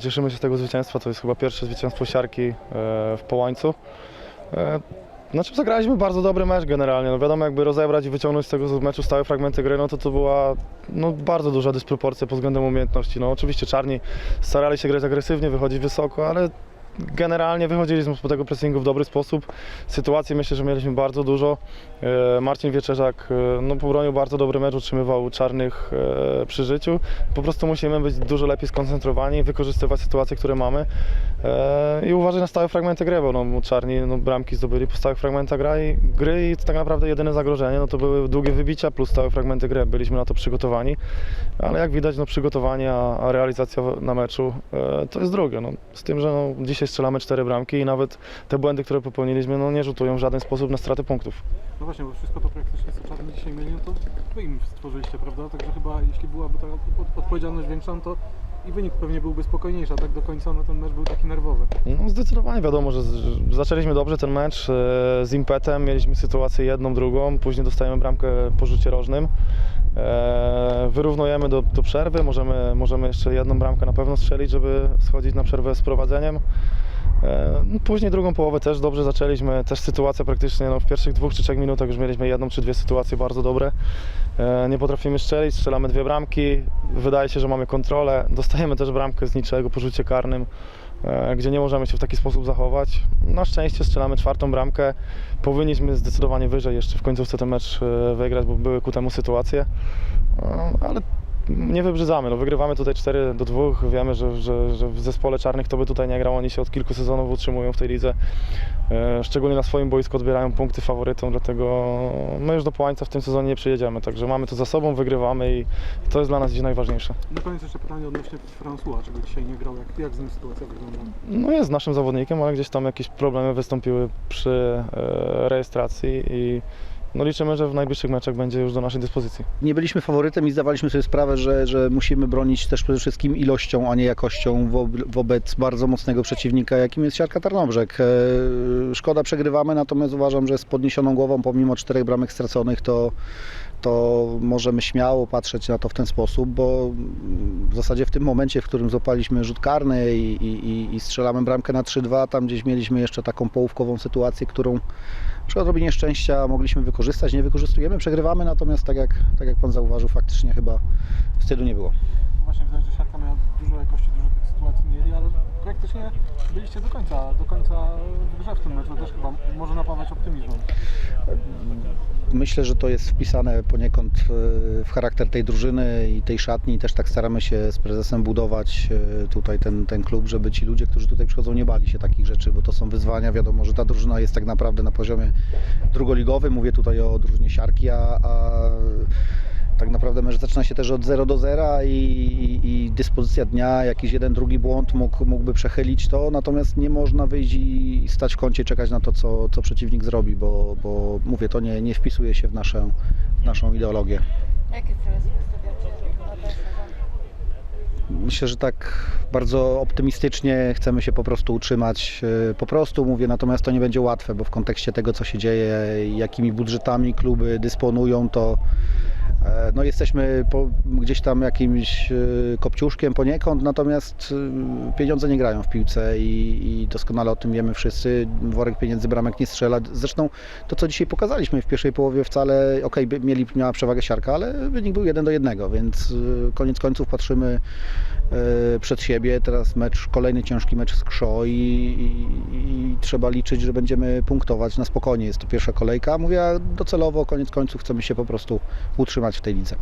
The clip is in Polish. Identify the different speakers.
Speaker 1: Cieszymy się z tego zwycięstwa, to jest chyba pierwsze zwycięstwo siarki e, w Połańcu. E, Znaczy zagraliśmy bardzo dobry mecz generalnie, no wiadomo jakby rozebrać i wyciągnąć z tego meczu stałe fragmenty gry, no to to była no, bardzo duża dysproporcja pod względem umiejętności. No oczywiście czarni starali się grać agresywnie, wychodzić wysoko, ale generalnie wychodziliśmy z tego pressingu w dobry sposób. Sytuacji myślę, że mieliśmy bardzo dużo. E, Marcin Wieczerzak e, no, pobronił bardzo dobry mecz, utrzymywał czarnych e, przy życiu. Po prostu musimy być dużo lepiej skoncentrowani, wykorzystywać sytuacje, które mamy i uważać na stałe fragmenty gry, bo no, czarni no, bramki zdobyli po stałych fragmentach gry i, gry i tak naprawdę jedyne zagrożenie no, to były długie wybicia plus stałe fragmenty gry. Byliśmy na to przygotowani, ale jak widać no, przygotowanie, a, a realizacja na meczu to jest drugie. No, z tym, że no, dzisiaj strzelamy cztery bramki i nawet te błędy, które popełniliśmy no, nie rzutują w żaden sposób na stratę punktów.
Speaker 2: No właśnie, bo wszystko to praktycznie co czarni dzisiaj mieli, no to wy im stworzyliście, prawda? Także chyba jeśli byłaby ta od- odpowiedzialność większa, no to i wynik pewnie byłby spokojniejszy, a tak do końca no ten mecz był taki nerwowy.
Speaker 1: No zdecydowanie wiadomo, że, że zaczęliśmy dobrze ten mecz e, z impetem, mieliśmy sytuację jedną, drugą, później dostajemy bramkę po rzucie rożnym. E, wyrównujemy do, do przerwy, możemy, możemy jeszcze jedną bramkę na pewno strzelić, żeby schodzić na przerwę z prowadzeniem. E, no, Później drugą połowę też dobrze zaczęliśmy, też sytuacja praktycznie no, w pierwszych dwóch czy trzech minutach już mieliśmy jedną czy dwie sytuacje bardzo dobre. E, Nie potrafimy strzelić, strzelamy dwie bramki, wydaje się, że mamy kontrolę, dostajemy też bramkę z niczego po rzucie karnym e, gdzie nie możemy się w taki sposób zachować. Na szczęście strzelamy czwartą bramkę. Powinniśmy zdecydowanie wyżej jeszcze w końcówce ten mecz wygrać, bo były ku temu sytuacje. Nie wybrzydzamy. No, wygrywamy tutaj 4 do 2. Wiemy, że, że, że w zespole czarnych to by tutaj nie grał. Oni się od kilku sezonów utrzymują w tej lidze. E, Szczególnie na swoim boisku odbierają punkty faworytom, dlatego my już do Połańca w tym sezonie nie przyjedziemy. Także mamy to za sobą, wygrywamy i i to jest dla nas dziś najważniejsze.
Speaker 2: Na koniec jeszcze pytanie odnośnie François, czego dzisiaj nie grał, jak, jak z nim sytuacja wygląda?
Speaker 1: No jest naszym zawodnikiem, ale gdzieś tam jakieś problemy wystąpiły przy e, rejestracji i no liczymy, że w najbliższych meczach będzie już do naszej dyspozycji.
Speaker 3: Nie byliśmy faworytem i zdawaliśmy sobie sprawę, że, że musimy bronić też przede wszystkim ilością, a nie jakością wo, wobec bardzo mocnego przeciwnika, jakim jest siarka Tarnobrzeg. E, Szkoda przegrywamy, natomiast uważam, że z podniesioną głową, pomimo czterech bramek straconych, to, to możemy śmiało patrzeć na to w ten sposób, bo w zasadzie w tym momencie, w którym złapaliśmy rzut karny i, i, i- strzelamy bramkę na 3-2, tam gdzieś mieliśmy jeszcze taką połówkową sytuację, którą przy odrobinie szczęścia mogliśmy wykorzystać, nie wykorzystujemy, przegrywamy, natomiast tak jak, tak jak Pan zauważył, faktycznie chyba wstydu nie było.
Speaker 2: Właśnie widać, że siatka miała dużo jakości, dużo tych sytuacji mieli, ale praktycznie byliście do końca, do końca w grze w tym meczu, też chyba może napawać optymizmem.
Speaker 3: Myślę, że to jest wpisane poniekąd e, w charakter tej drużyny i tej szatni. Też tak staramy się z prezesem budować e, tutaj ten, ten klub, żeby ci ludzie, którzy tutaj przychodzą, nie bali się takich rzeczy, bo to są wyzwania. Wiadomo, że ta drużyna jest tak naprawdę na poziomie drugoligowym. Mówię tutaj o drużynie siarki, a, a tak naprawdę mecz zaczyna się też od 0 do 0 i, i, i dyspozycja dnia, jakiś jeden, drugi błąd mógł, mógłby przechylić to, natomiast nie można wyjść i stać w kącie, czekać na to, co, co przeciwnik zrobi, bo, bo mówię, to nie, nie wpisuje się w, naszę, w naszą ideologię.
Speaker 4: Jakie cele?
Speaker 3: Myślę, że tak bardzo optymistycznie chcemy się po prostu utrzymać. e, Po prostu mówię, natomiast to nie będzie łatwe, bo w kontekście tego, co się dzieje, jakimi budżetami kluby dysponują, to no jesteśmy po, gdzieś tam jakimś e, kopciuszkiem poniekąd, natomiast e, pieniądze nie grają w piłce i, i doskonale o tym wiemy wszyscy. Worek pieniędzy bramek nie strzela. Zresztą to, co dzisiaj pokazaliśmy w pierwszej połowie wcale, okej, by mieli, miała przewagę siarka, ale wynik był jeden do jednego, więc e, koniec końców patrzymy e, przed siebie. Teraz mecz, kolejny ciężki mecz z Krzo i, i, i trzeba liczyć, że będziemy punktować na spokojnie. Jest to pierwsza kolejka. Mówię docelowo, koniec końców chcemy się po prostu utrzymać w tej lidze.